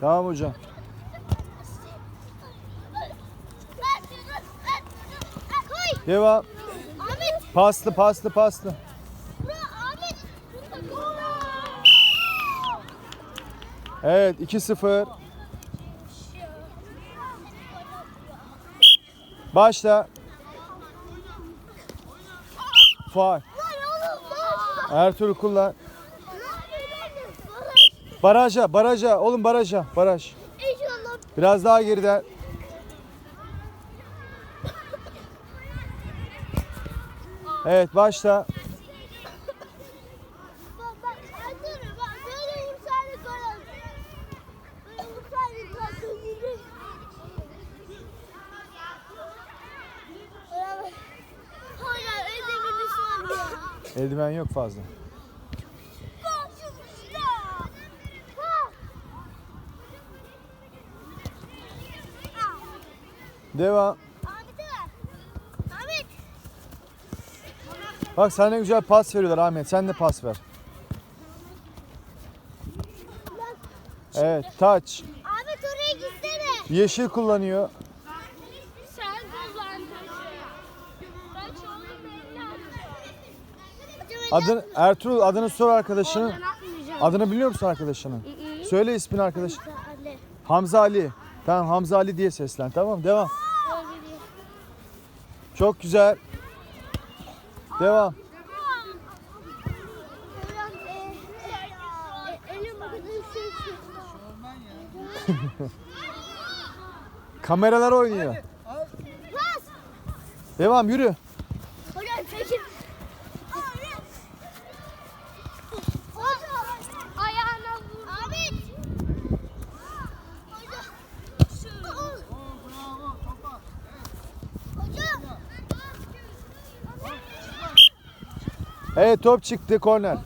Tamam hocam. Devam. Ahmet. Paslı paslı paslı. Evet 2-0. Başla. Faal. Ertuğrul kullan. Baraja, baraja. Oğlum baraja, baraj. İnşallah. Biraz daha geriden. Evet başla. Bak bak Ertuğrul Devam. Ahmet'e ver. Ahmet. Bak sana ne güzel pas veriyorlar Ahmet. Sen de pas ver. Evet, taç. Ahmet oraya gitsene. Yeşil kullanıyor. Sen Adın Ertuğrul adını sor arkadaşının. Adını biliyor musun arkadaşının? Söyle ismini arkadaş. Hamza Ali. Tamam Hamza Ali diye seslen. Tamam devam. Çok güzel. Devam. Kameralar oynuyor. Devam yürü. Hocam çekin. Ayağına vur. Ahmet. Hocam. Hocam. Evet top çıktı korner.